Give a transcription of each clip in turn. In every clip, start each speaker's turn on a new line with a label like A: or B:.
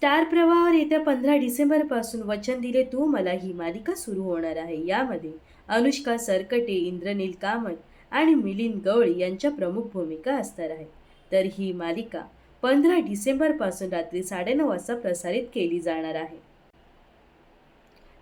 A: Star प्रवाहावर येत्या पंधरा डिसेंबरपासून वचन दिले तू मला ही मालिका सुरू होणार आहे. यामध्ये अनुष्का सरकटे इंद्रनील कामत आणि मिलिंद गवळी यांच्या प्रमुख भूमिका असणार आहेत. तर ही मालिका पंधरा डिसेंबरपासून रात्री साडेनऊ वाजता प्रसारित केली जाणार आहे.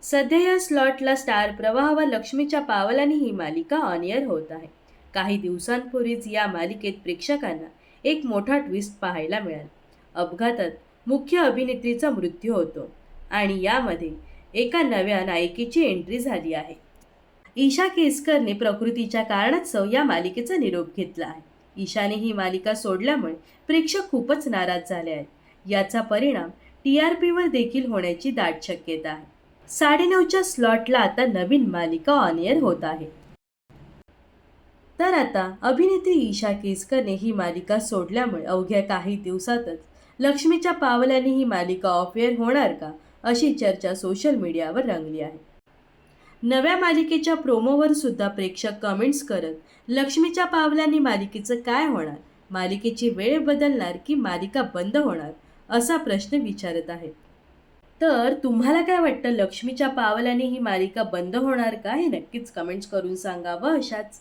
A: सध्या या स्लॉटला स्टार प्रवाह व लक्ष्मीच्या पावलाने ही मालिका ऑन एअर होत आहे. काही दिवसांपूर्वीच या मालिकेत प्रेक्षकांना एक मोठा ट्विस्ट पाहायला मिळाला. अपघातात मुख्य अभिनेत्रीचा मृत्यू होतो. आणि यामध्ये एका नव्या नायिकेची एंट्री झाली आहे. ईशा केसकरने प्रकृतीच्या कारणास्तव या मालिकेचा निरोप घेतला आहे. ईशाने ही मालिका सोडल्यामुळे प्रेक्षक खूपच नाराज झाले आहेत. याचा परिणाम टी आर पीवर देखील होण्याची दाट शक्यता आहे. साडेनऊच्या स्लॉटला आता नवीन मालिका ऑन एअर होत आहे. तर आता अभिनेत्री ईशा केसकरने ही मालिका सोडल्यामुळे अवघ्या काही दिवसातच लक्ष्मीच्या पावलाने ही मालिका ऑफेअर होणार का अशी चर्चा सोशल मीडियावर रंगली आहे. नव्या मालिकेच्या प्रोमोवर सुद्धा प्रेक्षक कमेंट्स करत लक्ष्मीच्या पावलांनी मालिकेचं काय होणार मालिकेची वेळ बदलणार की मालिका बंद होणार असा प्रश्न विचारत आहेत. तर तुम्हाला काय वाटतं लक्ष्मीच्या पावलाने ही मालिका बंद होणार का हे नक्कीच कमेंट्स करून सांगा व अशाच